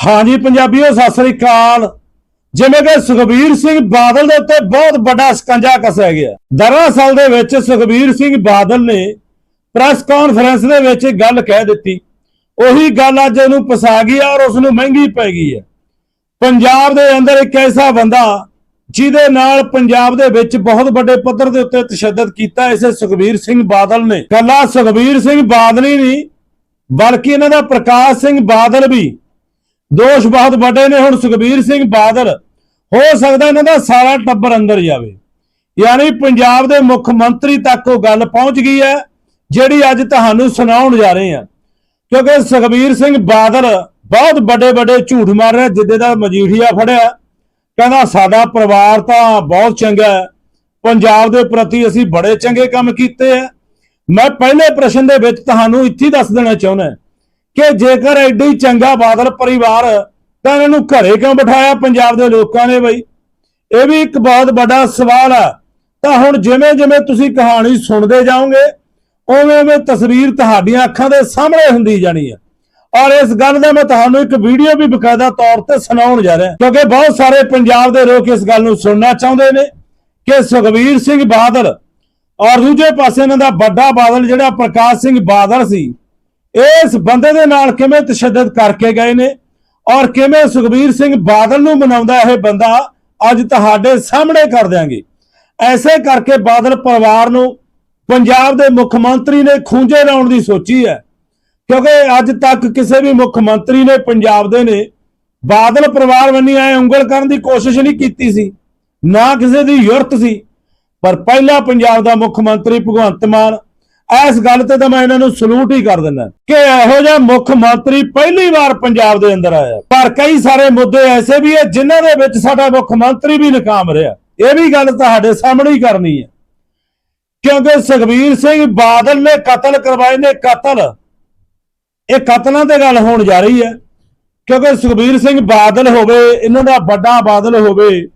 ਹਾਂਜੀ ਪੰਜਾਬੀਓ, ਸਤਿ ਸ੍ਰੀ ਅਕਾਲ। ਜਿਵੇਂ ਕਿ ਸੁਖਬੀਰ ਸਿੰਘ ਬਾਦਲ ਦੇ ਉੱਤੇ ਬਹੁਤ ਵੱਡਾ ਸਕੰਜਾ ਕੱਸਿਆ ਗਿਆ। ਦਰਅਸਲ ਦੇ ਵਿੱਚ ਸੁਖਬੀਰ ਸਿੰਘ ਬਾਦਲ ਨੇ ਪ੍ਰੈਸ ਕਾਨਫਰੰਸ ਦੇ ਵਿੱਚ ਗੱਲ ਕਹਿ ਦਿੱਤੀ। ਉਹੀ ਗੱਲ ਅੱਜ ਉਹਨੂੰ ਫਸਾ ਗਈ ਔਰ ਉਸ ਨੂੰ ਮਹਿੰਗੀ ਪੈ ਗਈ ਹੈ ਪੰਜਾਬ ਦੇ ਅੰਦਰ ਇੱਕ ਐਸਾ ਬੰਦਾ ਜਿਹਦੇ ਨਾਲ ਪੰਜਾਬ ਦੇ ਵਿੱਚ ਬਹੁਤ ਵੱਡੇ ਪੱਧਰ ਦੇ ਉੱਤੇ ਤਸ਼ੱਦਦ ਕੀਤਾ ਇਸੇ ਸੁਖਬੀਰ ਸਿੰਘ ਬਾਦਲ ਨੇ। ਕੱਲਾ ਸੁਖਬੀਰ ਸਿੰਘ ਬਾਦਲ ਹੀ ਨਹੀਂ, ਬਲਕਿ ਇਹਨਾਂ ਦਾ ਪ੍ਰਕਾਸ਼ ਸਿੰਘ ਬਾਦਲ ਵੀ ਦੋਸ਼ ਬਹੁਤ ਵੱਡੇ ਨੇ ਹੁਣ ਸੁਖਬੀਰ ਸਿੰਘ ਬਾਦਲ। ਹੋ ਸਕਦਾ ਇਹਨਾਂ ਦਾ ਸਾਰਾ ਟੱਬਰ ਅੰਦਰ ਜਾਵੇ। ਯਾਨੀ ਪੰਜਾਬ ਦੇ ਮੁੱਖ ਮੰਤਰੀ ਤੱਕ ਉਹ ਗੱਲ ਪਹੁੰਚ ਗਈ ਹੈ, ਜਿਹੜੀ ਅੱਜ ਤੁਹਾਨੂੰ ਸੁਣਾਉਣ ਜਾ ਰਹੇ ਹਾਂ। ਕਿਉਂਕਿ ਸੁਖਬੀਰ ਸਿੰਘ ਬਾਦਲ ਬਹੁਤ ਵੱਡੇ ਵੱਡੇ ਝੂਠ ਮਾਰ ਰਿਹਾ, ਜਿੱਦੇ ਦਾ ਮਜੀਠੀਆ ਫੜਿਆ। ਕਹਿੰਦਾ ਸਾਡਾ ਪਰਿਵਾਰ ਤਾਂ ਬਹੁਤ ਚੰਗਾ ਹੈ। ਪੰਜਾਬ ਦੇ ਪ੍ਰਤੀ ਅਸੀਂ ਬੜੇ ਚੰਗੇ ਕੰਮ ਕੀਤੇ ਆ ਮੈਂ ਪਹਿਲੇ ਪ੍ਰਸ਼ਨ ਦੇ ਵਿੱਚ ਤੁਹਾਨੂੰ ਇੱਥੇ ਦੱਸ ਦੇਣਾ ਚਾਹੁੰਦਾ ਕਿ ਜੇਕਰ ਐਡੀ ਚੰਗਾ ਬਾਦਲ ਪਰਿਵਾਰ, ਤਾਂ ਇਹਨਾਂ ਨੂੰ ਘਰੇ ਕਿਉਂ ਬਿਠਾਇਆ ਪੰਜਾਬ ਦੇ ਲੋਕਾਂ ਨੇ ਬਈ? ਇਹ ਵੀ ਇੱਕ ਬਹੁਤ ਵੱਡਾ ਸਵਾਲ ਆ ਤਾਂ ਹੁਣ ਜਿਵੇਂ ਜਿਵੇਂ ਤੁਸੀਂ ਕਹਾਣੀ ਸੁਣਦੇ ਜਾਓਗੇ, ਉਵੇਂ ਉਵੇਂ ਤਸਵੀਰ ਤੁਹਾਡੀਆਂ ਅੱਖਾਂ ਦੇ ਸਾਹਮਣੇ ਹੁੰਦੀ ਜਾਣੀ ਆ ਔਰ ਇਸ ਗੱਲ ਦਾ ਮੈਂ ਤੁਹਾਨੂੰ ਇੱਕ ਵੀਡੀਓ ਵੀ ਬਕਾਇਦਾ ਤੌਰ ਤੇ ਸੁਣਾਉਣ ਜਾ ਰਿਹਾ। ਕਿਉਂਕਿ ਬਹੁਤ ਸਾਰੇ ਪੰਜਾਬ ਦੇ ਲੋਕ ਇਸ ਗੱਲ ਨੂੰ ਸੁਣਨਾ ਚਾਹੁੰਦੇ ਨੇ ਕਿ ਸੁਖਬੀਰ ਸਿੰਘ ਬਾਦਲ ਔਰ ਦੂਜੇ ਪਾਸੇ ਇਹਨਾਂ ਦਾ ਵੱਡਾ ਬਾਦਲ ਜਿਹੜਾ ਪ੍ਰਕਾਸ਼ ਸਿੰਘ ਬਾਦਲ ਸੀ ਇਸ ਬੰਦੇ ਦੇ ਨਾਲ ਕਿਵੇਂ ਤਸ਼ੱਦਦ ਕਰਕੇ ਗਏ ਨੇ ਔਰ ਕਿਵੇਂ ਸੁਖਬੀਰ ਸਿੰਘ ਬਾਦਲ ਨੂੰ ਮਨਾਉਂਦਾ ਇਹ ਬੰਦਾ, ਅੱਜ ਤੁਹਾਡੇ ਸਾਹਮਣੇ ਕਰ ਦਿਆਂਗੇ। ਐਸੇ ਕਰਕੇ ਬਾਦਲ ਪਰਿਵਾਰ ਨੂੰ ਪੰਜਾਬ ਦੇ ਮੁੱਖ ਮੰਤਰੀ ਨੇ ਖੂੰਜੇ ਲਾਉਣ ਦੀ ਸੋਚੀ ਹੈ। ਕਿਉਂਕਿ ਅੱਜ ਤੱਕ ਕਿਸੇ ਵੀ ਮੁੱਖ ਮੰਤਰੀ ਨੇ ਪੰਜਾਬ ਦੇ ਨੇ ਬਾਦਲ ਪਰਿਵਾਰ ਵੰਨੀ ਆਏ ਉਂਗਲ ਕਰਨ ਦੀ ਕੋਸ਼ਿਸ਼ ਨਹੀਂ ਕੀਤੀ ਸੀ, ਨਾ ਕਿਸੇ ਦੀ ਯੁਰਤ ਸੀ। ਪਰ ਪਹਿਲਾ ਪੰਜਾਬ ਦਾ ਮੁੱਖ ਮੰਤਰੀ ਭਗਵੰਤ ਮਾਨ ਇਸ ਗੱਲ ਤੇ ਤਾਂ ਮੈਂ ਇਹਨਾਂ ਨੂੰ ਸਲੂਟ ਹੀ ਕਰ ਦਿੰਦਾ। ਕਿ ਇਹੋ ਜਿਹਾ ਮੁੱਖ ਮੰਤਰੀ ਪਹਿਲੀ ਵਾਰ ਪੰਜਾਬ ਦੇ ਅੰਦਰ ਆਇਆ। ਪਰ ਕਈ ਸਾਰੇ ਮੁੱਦੇ ਐਸੇ ਵੀ ਹੈ ਜਿਨ੍ਹਾਂ ਦੇ ਵਿੱਚ ਸਾਡਾ ਮੁੱਖ ਮੰਤਰੀ ਵੀ ਨਕਾਮ ਰਿਹਾ। ਇਹ ਵੀ ਗੱਲ ਤੁਹਾਡੇ ਸਾਹਮਣੇ ਹੀ ਕਰਨੀ ਹੈ। ਕਿਉਂਕਿ ਸੁਖਬੀਰ ਸਿੰਘ ਬਾਦਲ ਨੇ ਕਤਲ ਕਰਵਾਏ ਨੇ ਕਤਲ। ਇਹ ਕਤਲਾਂ ਤੇ ਗੱਲ ਹੋਣ ਜਾ ਰਹੀ ਹੈ। ਕਿਉਂਕਿ ਸੁਖਬੀਰ ਸਿੰਘ ਬਾਦਲ ਹੋਵੇ, ਇਹਨਾਂ ਦਾ ਵੱਡਾ ਬਾਦਲ ਹੋਵੇ,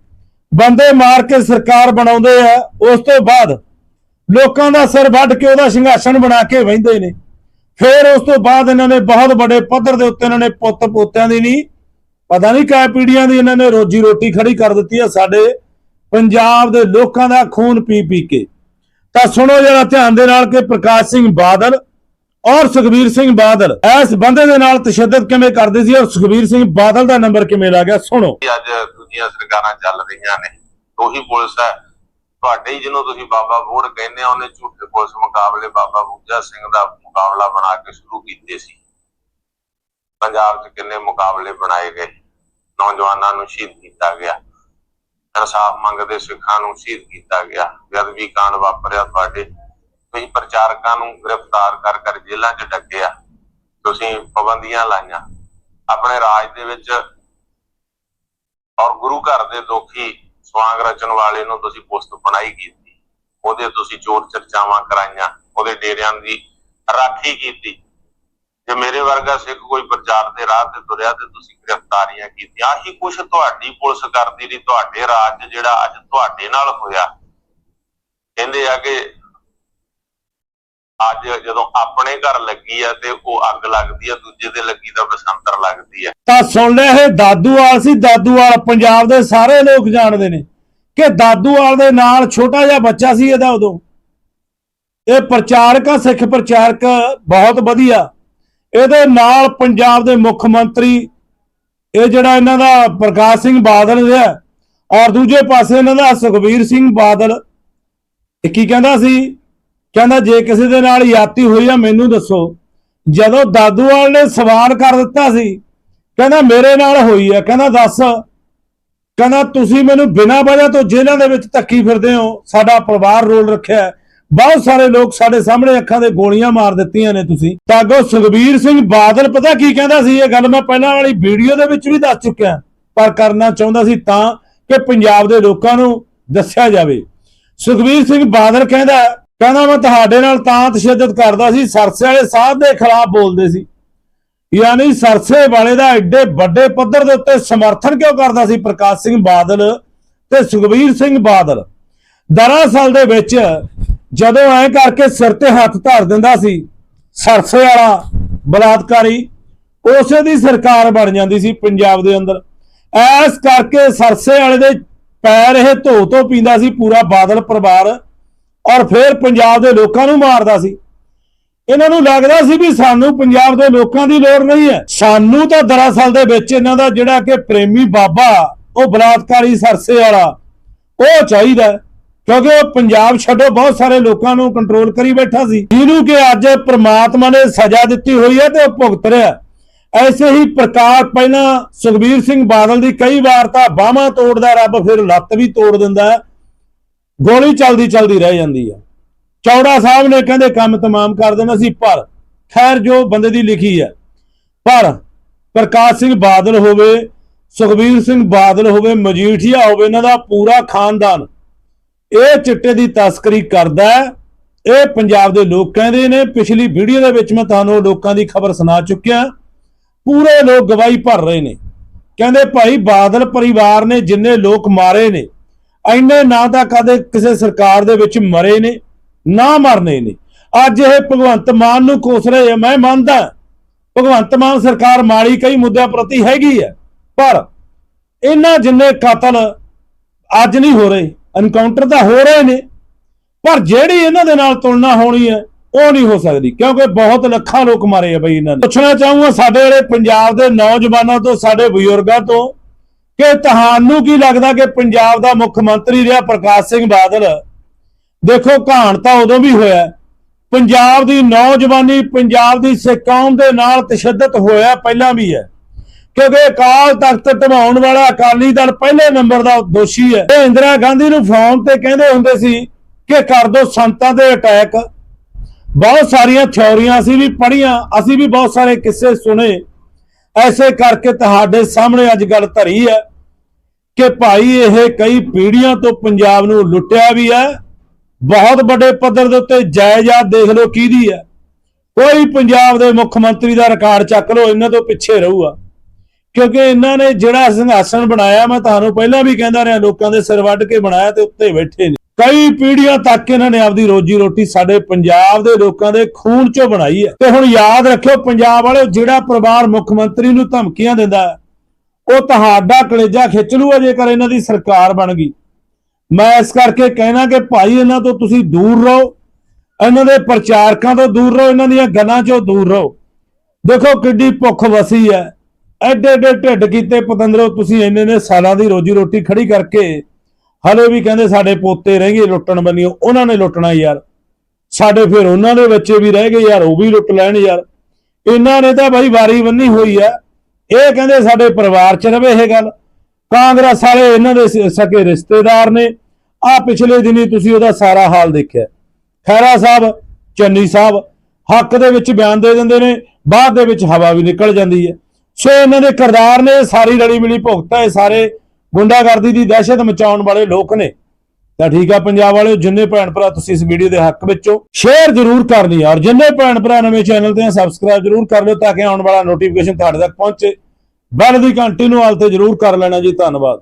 ਬੰਦੇ ਮਾਰ ਕੇ ਸਰਕਾਰ ਬਣਾਉਂਦੇ ਆ, ਉਸ ਤੋਂ ਬਾਅਦ ਲੋਕਾਂ ਦਾ ਸਿਰ ਵੱਢ ਕੇ ਉਹਦਾ ਸਿੰਘਾਸਣ ਬਣਾ ਕੇ ਵਹਿੰਦੇ ਨੇ। ਫਿਰ ਉਸ ਤੋਂ ਬਾਅਦ ਇਹਨਾਂ ਨੇ ਬਹੁਤ ਵੱਡੇ ਪੱਧਰ ਦੇ ਉੱਤੇ ਇਹਨਾਂ ਨੇ ਪੁੱਤ ਪੋਤਿਆਂ ਦੀ ਨਹੀਂ, ਪਤਾ ਨਹੀਂ ਕਿਹ ਪੀੜੀਆਂ ਦੀ ਇਹਨਾਂ ਨੇ ਰੋਜੀ ਰੋਟੀ ਖੜੀ ਕਰ ਦਿੱਤੀ ਹੈ ਸਾਡੇ ਪੰਜਾਬ ਦੇ ਲੋਕਾਂ ਦਾ ਖੂਨ ਪੀ ਪੀ ਕੇ। ਤਾਂ ਸੁਣੋ ਜਿਹੜਾ ਧਿਆਨ ਦੇ ਨਾਲ ਕਿ ਪ੍ਰਕਾਸ਼ ਸਿੰਘ ਬਾਦਲ ਔਰ ਸੁਖਬੀਰ ਸਿੰਘ ਬਾਦਲ ਇਸ ਬੰਦੇ ਦੇ ਨਾਲ ਤਸ਼ੱਦਦ ਕਿਵੇਂ ਕਰਦੇ ਸੀ ਔਰ ਸੁਖਬੀਰ ਸਿੰਘ ਬਾਦਲ ਦਾ ਨੰਬਰ ਕਿਵੇਂ ਲੱਗ ਗਿਆ? ਸੁਣੋ। ਅੱਜ ਦੂਜੀਆਂ ਸਰਕਾਰਾਂ ਚੱਲ ਰਹੀਆਂ ਨੇ। ਉਹੀ ਪੁਲਿਸ ਹੈ। ਤੁਹਾਡੇ ਹੀ ਜਿਹਨੂੰ ਤੁਸੀਂ ਬਾਬਾ ਬੋੜ ਕਹਿੰਦੇ ਆ, ਉਹਨੇ ਝੂਠੇ ਪੁਲਿਸ ਮੁਕਾਬਲੇ ਬਾਬਾ ਬੂਜਾ ਸਿੰਘ ਦਾ ਮੁਕਾਬਲਾ ਬਣਾ ਕੇ ਸ਼ੁਰੂ ਕੀਤੇ ਸੀ। ਪੰਜਾਬ 'ਚ ਕਿੰਨੇ ਮੁਕਾਬਲੇ ਬਣਾਏ ਗਏ? ਨੌਜਵਾਨਾਂ ਨੂੰ ਸ਼ਹੀਦ ਕੀਤਾ ਗਿਆ। ਇਨਸਾਫ ਮੰਗਦੇ ਸਿੱਖਾਂ ਨੂੰ ਸ਼ਹੀਦ ਕੀਤਾ ਗਿਆ। ਜਦ ਵੀ ਕਾਂਡ ਵਾਪਰਿਆ ਤੁਹਾਡੇ, ਤੁਸੀਂ ਪ੍ਰਚਾਰਕਾਂ ਨੂੰ ਗ੍ਰਿਫਤਾਰ ਕਰ ਕਰ ਜੇਲ੍ਹਾਂ 'ਚ ਡੱਕਿਆ। ਤੁਸੀਂ ਪਾਬੰਦੀਆਂ ਲਾਈਆਂ। ਆਪਣੇ ਰਾਜ ਦੇ ਵਿੱਚ ਔਰ ਗੁਰੂ ਘਰ ਦੇ ਦੋਖੀ ਸਵਾਂਗ ਰਚਣ ਵਾਲੇ ਨੂੰ ਤੁਸੀਂ ਪੁਸਤ ਬਣਾਈ ਕੀਤੀ। ਉਹਦੇ ਤੁਸੀਂ ਚੋਰ ਚਰਚਾਵਾਂ ਕਰਾਈਆਂ, ਉਹਦੇ ਡੇਰਿਆਂ ਦੀ ਰਾਖੀ ਕੀਤੀ। ਜੇ ਮੇਰੇ ਵਰਗਾ ਸਿੱਖ ਕੋਈ ਪ੍ਰਚਾਰ ਦੇ ਰਾਹ ਤੇ ਤੁਰਿਆ ਤੇ ਤੁਸੀਂ ਗ੍ਰਿਫਤਾਰੀਆਂ ਕੀਤੀਆਂ, ਆਹੀ ਕੁਛ ਤੁਹਾਡੀ ਪੁਲਿਸ ਕਰਦੀ ਰਹੀ, ਤੁਹਾਡੇ ਰਾਜ ਜਿਹੜਾ ਅੱਜ ਤੁਹਾਡੇ ਨਾਲ ਹੋਇਆ। ਕਹਿੰਦੇ ਆ ਕਿ ਅੱਜ ਜਦੋਂ ਆਪਣੇ ਘਰ ਲੱਗੀ ਆ ਤੇ ਉਹ ਅੱਗ ਲੱਗਦੀ ਆ, ਦੂਜੇ ਦੇ ਲੱਗੀ ਤਾਂ ਬਸੰਤਰ ਲੱਗਦੀ ਆ। ਤਾਂ ਸੁਣ ਲਿਆ ਇਹ ਦਾਦੂਵਾਲ ਸੀ, ਦਾਦੂਵਾਲ ਪੰਜਾਬ ਦੇ ਸਾਰੇ ਲੋਕ ਜਾਣਦੇ ਨੇ ਕਿ ਦਾਦੂਵਾਲ ਦੇ ਨਾਲ ਛੋਟਾ ਜਿਹਾ ਬੱਚਾ ਸੀ ਇਹਦਾ ਉਦੋਂ। ਇਹ ਪ੍ਰਚਾਰਕ ਆ, ਸਿੱਖ ਪ੍ਰਚਾਰਕ, ਬਹੁਤ ਵਧੀਆ। ਇਹਦੇ ਨਾਲ ਪੰਜਾਬ ਦੇ ਮੁੱਖ ਮੰਤਰੀ, ਇਹ ਜਿਹੜਾ ਇਹਨਾਂ ਦਾ ਪ੍ਰਕਾਸ਼ ਸਿੰਘ ਬਾਦਲ ਰਿਹਾ ਔਰ ਦੂਜੇ ਪਾਸੇ ਇਹਨਾਂ ਦਾ ਸੁਖਬੀਰ ਸਿੰਘ ਬਾਦਲ। ਇਹ ਕੀ ਕਹਿੰਦਾ ਸੀ? ਕਹਿੰਦਾ, ਜੇ ਕਿਸੇ ਦੇ ਨਾਲ ਯਾਤੀ ਹੋਈ ਆ, ਮੈਨੂੰ ਦੱਸੋ। ਜਦੋਂ ਦਾਦੂਵਾਲ ਨੇ ਸਵਾਲ ਕਰ ਦਿੱਤਾ ਸੀ, ਕਹਿੰਦਾ, ਮੇਰੇ ਨਾਲ ਹੋਈ ਆ। ਕਹਿੰਦਾ, ਦੱਸ। ਕਹਿੰਦਾ, ਤੁਸੀਂ ਮੈਨੂੰ ਬਿਨਾਂ ਵਜ੍ਹਾ ਤੋਂ ਜੇਲ੍ਹਾਂ ਦੇ ਵਿੱਚ ਧੱਕੀ ਫਿਰਦੇ ਹੋ। ਸਾਡਾ ਪਰਿਵਾਰ ਰੋਲ ਰੱਖਿਆ ਬਹੁਤ ਸਾਰੇ ਲੋਕ ਸਾਡੇ ਸਾਹਮਣੇ ਅੱਖਾਂ ਦੇ ਗੋਲੀਆਂ ਮਾਰ ਦਿੱਤੀਆਂ ਨੇ ਤੁਸੀਂ। ਤਾਂ ਅੱਗੋਂ ਸੁਖਬੀਰ ਸਿੰਘ ਬਾਦਲ, ਪਤਾ ਕੀ ਕਹਿੰਦਾ ਸੀ? ਇਹ ਗੱਲ ਮੈਂ ਪਹਿਲਾਂ ਵਾਲੀ ਵੀਡੀਓ ਦੇ ਵਿੱਚ ਵੀ ਦੱਸ ਚੁੱਕਿਆ ਪਰ ਕਰਨਾ ਚਾਹੁੰਦਾ ਸੀ ਤਾਂ ਕਿ ਪੰਜਾਬ ਦੇ ਲੋਕਾਂ ਨੂੰ ਦੱਸਿਆ ਜਾਵੇ। ਸੁਖਬੀਰ ਸਿੰਘ ਬਾਦਲ ਕਹਿੰਦਾ ਕਹਿੰਦਾ ਮੈਂ ਤੁਹਾਡੇ ਨਾਲ ਤਾਂ ਤਸ਼ੱਦਦ ਕਰਦਾ ਸੀ, ਸਰਸੇ ਵਾਲੇ ਸਾਹਿਬ ਦੇ ਖਿਲਾਫ ਬੋਲਦੇ ਸੀ। ਯਾਨੀ ਸਰਸੇ ਵਾਲੇ ਦਾ ਐਡੇ ਵੱਡੇ ਪੱਧਰ ਦੇ ਉੱਤੇ ਸਮਰਥਨ ਕਿਉਂ ਕਰਦਾ ਸੀ ਪ੍ਰਕਾਸ਼ ਸਿੰਘ ਬਾਦਲ ਤੇ ਸੁਖਬੀਰ ਸਿੰਘ ਬਾਦਲ? ਦਰਅਸਲ ਦੇ ਵਿੱਚ ਜਦੋਂ ਐ ਕਰਕੇ ਸਿਰ ਤੇ ਹੱਥ ਧਰ ਦਿੰਦਾ ਸੀ, ਸਰਸੇ ਵਾਲਾ ਬਲਾਤਕਾਰੀ ਉਸੇ ਦੀ ਸਰਕਾਰ ਬਣ ਜਾਂਦੀ ਸੀ ਪੰਜਾਬ ਦੇ ਅੰਦਰ। ਐਸ ਕਰਕੇ ਸਰਸੇ ਵਾਲੇ ਦੇ ਪੈਰ ਇਹ ਧੋ ਧੋ ਪੀਂਦਾ ਸੀ, ਪੂਰਾ ਬਾਦਲ ਪਰਿਵਾਰ ਔਰ ਫਿਰ ਪੰਜਾਬ ਦੇ ਲੋਕਾਂ ਨੂੰ ਮਾਰਦਾ ਸੀ। ਇਹਨਾਂ ਨੂੰ ਲੱਗਦਾ ਸੀ ਵੀ ਸਾਨੂੰ ਪੰਜਾਬ ਦੇ ਲੋਕਾਂ ਦੀ ਲੋੜ ਨਹੀਂ ਹੈ। ਸਾਨੂੰ ਤਾਂ ਦਰਅਸਲ ਦੇ ਵਿੱਚ ਇਹਨਾਂ ਦਾ ਜਿਹੜਾ ਕਿ ਪ੍ਰੇਮੀ ਬਾਬਾ, ਉਹ ਬਲਾਤਕਾਰੀ ਸਰਸੇ ਵਾਲਾ, ਉਹ ਚਾਹੀਦਾ ਕਿਉਂਕਿ ਉਹ ਪੰਜਾਬ ਛੱਡੋ, ਬਹੁਤ ਸਾਰੇ ਲੋਕਾਂ ਨੂੰ ਕੰਟਰੋਲ ਕਰੀ ਬੈਠਾ ਸੀ। ਜਿਹਨੂੰ ਕਿ ਅੱਜ ਪ੍ਰਮਾਤਮਾ ਨੇ ਸਜ਼ਾ ਦਿੱਤੀ ਹੋਈ ਹੈ ਤੇ ਉਹ ਭੁਗਤ ਰਿਹਾ ਐਸੇ ਹੀ ਪ੍ਰਕਾਸ਼ ਪਹਿਲਾਂ ਸੁਖਬੀਰ ਸਿੰਘ ਬਾਦਲ ਦੀ ਕਈ ਵਾਰ ਤਾਂ ਬਾਹਾਂ ਤੋੜਦਾ, ਰੱਬ ਫਿਰ ਲੱਤ ਵੀ ਤੋੜ ਦਿੰਦਾ ਹੈ। ਗੋਲੀ ਚੱਲਦੀ ਚੱਲਦੀ ਰਹਿ ਜਾਂਦੀ ਹੈ ਚੌੜਾ ਸਾਹਿਬ ਨੇ ਕਹਿੰਦੇ, ਕੰਮ ਤਮਾਮ ਕਰ ਦੇਣਾ ਸੀ, ਪਰ ਖੈਰ ਜੋ ਬੰਦੇ ਦੀ ਲਿਖੀ ਹੈ ਪਰ ਪ੍ਰਕਾਸ਼ ਸਿੰਘ ਬਾਦਲ ਹੋਵੇ, ਸੁਖਬੀਰ ਸਿੰਘ ਬਾਦਲ ਹੋਵੇ, ਮਜੀਠੀਆ ਹੋਵੇ, ਇਹਨਾਂ ਦਾ ਪੂਰਾ ਖਾਨਦਾਨ, ਇਹ ਚਿੱਟੇ ਦੀ ਤਸਕਰੀ ਕਰਦਾ ਇਹ ਪੰਜਾਬ ਦੇ ਲੋਕ ਕਹਿੰਦੇ ਨੇ, ਪਿਛਲੀ ਵੀਡੀਓ ਦੇ ਵਿੱਚ ਮੈਂ ਤੁਹਾਨੂੰ ਲੋਕਾਂ ਦੀ ਖਬਰ ਸੁਣਾ ਚੁੱਕਿਆ, ਪੂਰੇ ਲੋਕ ਗਵਾਹੀ ਭਰ ਰਹੇ ਨੇ। ਕਹਿੰਦੇ, ਭਾਈ ਬਾਦਲ ਪਰਿਵਾਰ ਨੇ ਜਿੰਨੇ ਲੋਕ ਮਾਰੇ ਨੇ ਐਨੇ ਨਾ ਤਾਂ ਕਦੇ ਕਿਸੇ ਸਰਕਾਰ ਦੇ ਵਿੱਚ ਮਰੇ ਨੇ, ਨਾ ਮਰਨੇ ਨੇ। ਅੱਜ ਇਹ ਭਗਵੰਤ ਮਾਨ ਨੂੰ ਕੋਸ ਰਹੇ ਆ, ਮੈਂ ਮੰਨਦਾ। ਭਗਵੰਤ ਮਾਨ ਸਰਕਾਰ ਮਾੜੀ ਕਈ ਮੁੱਦਿਆਂ ਪ੍ਰਤੀ ਹੈਗੀ ਹੈ ਪਰ ਇਹਨਾਂ ਜਿੰਨੇ ਕਤਲ ਅੱਜ ਨਹੀਂ ਹੋ ਰਹੇ ਐਨਕਾਊਂਟਰ ਤਾਂ ਹੋ ਰਹੇ ਨੇ, ਪਰ ਜਿਹੜੀ ਇਹਨਾਂ ਦੇ ਨਾਲ ਤੁਲਨਾ ਹੋਣੀ ਹੈ ਉਹ ਨਹੀਂ ਹੋ ਸਕਦੀ, ਕਿਉਂਕਿ ਬਹੁਤ ਲੱਖਾਂ ਲੋਕ ਮਾਰੇ ਆ ਬਈ ਇਹਨਾਂ ਨੇ ਪੁੱਛਣਾ ਚਾਹੂੰਗਾ ਸਾਡੇ ਜਿਹੜੇ ਪੰਜਾਬ ਦੇ ਨੌਜਵਾਨਾਂ ਤੋਂ, ਸਾਡੇ ਬਜ਼ੁਰਗਾਂ ਤੋਂ ਕਿ ਤੁਹਾਨੂੰ ਕੀ ਲੱਗਦਾ ਕਿ ਪੰਜਾਬ ਦਾ ਮੁੱਖ ਮੰਤਰੀ ਰਿਹਾ ਪ੍ਰਕਾਸ਼ ਸਿੰਘ ਬਾਦਲ? ਦੇਖੋ, ਘਾਣ ਤਾਂ ਉਦੋਂ ਵੀ ਹੋਇਆ। ਪੰਜਾਬ ਦੀ ਨੌਜਵਾਨੀ, ਪੰਜਾਬ ਦੀ ਸਿੱਖ ਕੌਮ ਦੇ ਨਾਲ ਤਸ਼ੱਦਦ ਹੋਇਆ ਪਹਿਲਾਂ ਵੀ ਹੈ। ਕਿਉਂਕਿ ਅਕਾਲ ਤਖਤ ਢਵਾਉਣ ਵਾਲਾ ਅਕਾਲੀ ਦਲ ਪਹਿਲੇ ਨੰਬਰ ਦਾ ਦੋਸ਼ੀ ਹੈ। ਇਹ ਇੰਦਰਾ ਗਾਂਧੀ ਨੂੰ ਫੋਨ ਤੇ ਕਹਿੰਦੇ ਹੁੰਦੇ ਸੀ ਕਿ ਕਰ ਦੋ ਸੰਤਾਂ ਦੇ ਅਟੈਕ। ਬਹੁਤ ਸਾਰੀਆਂ ਥਿਉਰੀਆਂ ਅਸੀਂ ਵੀ ਪੜ੍ਹੀਆਂ, ਅਸੀਂ ਵੀ ਬਹੁਤ ਸਾਰੇ ਕਿੱਸੇ ਸੁਣੇ। ਐਸੇ ਕਰਕੇ ਤੁਹਾਡੇ ਸਾਹਮਣੇ ਅੱਜ ਗੱਲ ਧਰੀ ਹੈ ਕਿ ਭਾਈ ਇਹ ਕਈ ਪੀੜ੍ਹੀਆਂ ਤੋਂ ਪੰਜਾਬ ਨੂੰ ਲੁੱਟਿਆ ਵੀ ਹੈ, ਬਹੁਤ ਵੱਡੇ ਪੱਧਰ ਦੇ ਉੱਤੇ ਜਾਇਦਾਦ ਦੇਖ ਲਓ ਕਿਹਦੀ ਹੈ। ਕੋਈ ਪੰਜਾਬ ਦੇ ਮੁੱਖ ਮੰਤਰੀ ਦਾ ਰਿਕਾਰਡ ਚੱਕ ਲਓ, ਇਹਨਾਂ ਤੋਂ ਪਿੱਛੇ ਰਹੂਗਾ। ਕਿਉਂਕਿ ਇਹਨਾਂ ਨੇ ਜਿਹੜਾ ਸਿੰਘਾਸਣ ਬਣਾਇਆ, ਮੈਂ ਤੁਹਾਨੂੰ ਪਹਿਲਾਂ ਵੀ ਕਹਿੰਦਾ ਰਿਹਾ, ਲੋਕਾਂ ਦੇ ਸਿਰ ਵੱਢ ਕੇ ਬਣਾਇਆ ਤੇ ਉੱਤੇ ਬੈਠੇ ਨੇ। ਕਈ ਪੀੜ੍ਹੀਆਂ ਤੱਕ ਇਹਨਾਂ ਨੇ ਆਪਦੀ ਰੋਜੀ ਰੋਟੀ ਸਾਡੇ ਪੰਜਾਬ ਦੇ ਲੋਕਾਂ ਦੇ ਖੂਨ ਚੋਂ ਬਣਾਈ ਹੈ। ਤੇ ਹੁਣ ਯਾਦ ਰੱਖਿਓ, ਪੰਜਾਬ ਵਾਲੇ ਜਿਹੜਾ ਪਰਿਵਾਰ ਮੁੱਖ ਮੰਤਰੀ ਨੂੰ ਧਮਕੀਆਂ ਦਿੰਦਾ ਉਹ ਤੁਹਾਡਾ ਕਲੇਜਾ ਖਿੱਚ ਲੂਗਾ ਜੇਕਰ ਇਹਨਾਂ ਦੀ ਸਰਕਾਰ ਬਣ ਗਈ। ਮੈਂ ਇਸ ਕਰਕੇ ਕਹਿਣਾ ਕਿ ਭਾਈ, ਇਹਨਾਂ ਤੋਂ ਤੁਸੀਂ ਦੂਰ ਰਹੋ। ਇਹਨਾਂ ਦੇ ਪ੍ਰਚਾਰਕਾਂ ਤੋਂ ਦੂਰ ਰਹੋ, ਇਹਨਾਂ ਦੀਆਂ ਗੱਲਾਂ ਚੋਂ ਦੂਰ ਰਹੋ। ਦੇਖੋ ਕਿੱਡੀ ਭੁੱਖ ਵਸੀ ਹੈ। ਐਡੇ ਐਡੇ ਢਿੱਡ ਕੀਤੇ ਪਤੰਦਰੋ, ਤੁਸੀਂ ਇੰਨੇ ਨੇ ਸਾਲਾਂ ਦੀ ਰੋਜੀ ਰੋਟੀ ਖੜੀ ਕਰਕੇ ਹਲੇ ਵੀ ਕਹਿੰਦੇ ਸਾਡੇ ਪੋਤੇ ਰਹਿ ਗਏ ਲੁੱਟਣ ਬੰਨੀ ਉਹਨਾਂ ਨੇ ਲੁੱਟਣਾ ਯਾਰ। ਸਾਡੇ ਫਿਰ ਉਹਨਾਂ ਦੇ ਬੱਚੇ ਵੀ ਰਹਿ ਗਏ ਯਾਰ, ਉਹ ਵੀ ਲੁੱਟ ਲੈਣ ਯਾਰ। ਇਹਨਾਂ ਨੇ ਤਾਂ ਬਾਈ ਵਾਰੀ ਬੰਨੀ ਹੋਈ ਆ ਇਹ ਕਹਿੰਦੇ ਸਾਡੇ ਪਰਿਵਾਰ 'ਚ ਰਵੇ ਇਹ ਗੱਲ। ਕਾਂਗਰਸ ਵਾਲੇ ਇਹਨਾਂ ਦੇ ਸਕੇ ਰਿਸ਼ਤੇਦਾਰ ਨੇ। ਆ ਪਿਛਲੇ ਦਿਨੀ ਤੁਸੀਂ ਉਹਦਾ ਸਾਰਾ ਹਾਲ ਦੇਖਿਆ। ਖੈਰਾ ਸਾਹਿਬ, ਚੰਨੀ ਸਾਹਿਬ, ਹੱਕ ਦੇ ਵਿੱਚ ਬਿਆਨ ਦੇ ਦਿੰਦੇ ਨੇ, ਬਾਅਦ ਦੇ ਵਿੱਚ ਹਵਾ ਵੀ ਨਿਕਲ ਜਾਂਦੀ ਹੈ। ਸੋ ਇਹਨਾਂ ਦੇ ਕਿਰਦਾਰ ਨੇ, ਸਾਰੀ ਰਲੀ ਮਿਲੀ ਭੁਗਤ ਹੈ ਇਹ ਸਾਰੇ। ਗੁੰਡਾਗਰਦੀ ਦੀ ਦਹਿਸ਼ਤ ਮਚਾਉਣ ਵਾਲੇ ਲੋਕ ਨੇ। ਤਾਂ ਠੀਕ ਆ ਪੰਜਾਬ ਵਾਲਿਓ, ਜਿੰਨੇ ਭੈਣ ਭਰਾ ਤੁਸੀਂ ਇਸ ਵੀਡੀਓ ਦੇ ਹੱਕ ਵਿੱਚੋਂ ਸ਼ੇਅਰ ਜ਼ਰੂਰ ਕਰਨੀ ਆ ਔਰ ਜਿੰਨੇ ਭੈਣ ਭਰਾ ਨਵੇਂ ਚੈਨਲ ਤੇ ਆ ਸਬਸਕ੍ਰਾਈਬ ਜ਼ਰੂਰ ਕਰ ਲਿਓ ਤਾਂ ਕਿ ਆਉਣ ਵਾਲਾ ਨੋਟੀਫਿਕੇਸ਼ਨ ਤੁਹਾਡੇ ਤੱਕ ਪਹੁੰਚੇ। ਬੈਲ ਦੀ ਘੰਟੀ ਨੂੰ ਹਾਲ ਤੇ ਜ਼ਰੂਰ ਕਰ ਲੈਣਾ ਜੀ, ਧੰਨਵਾਦ।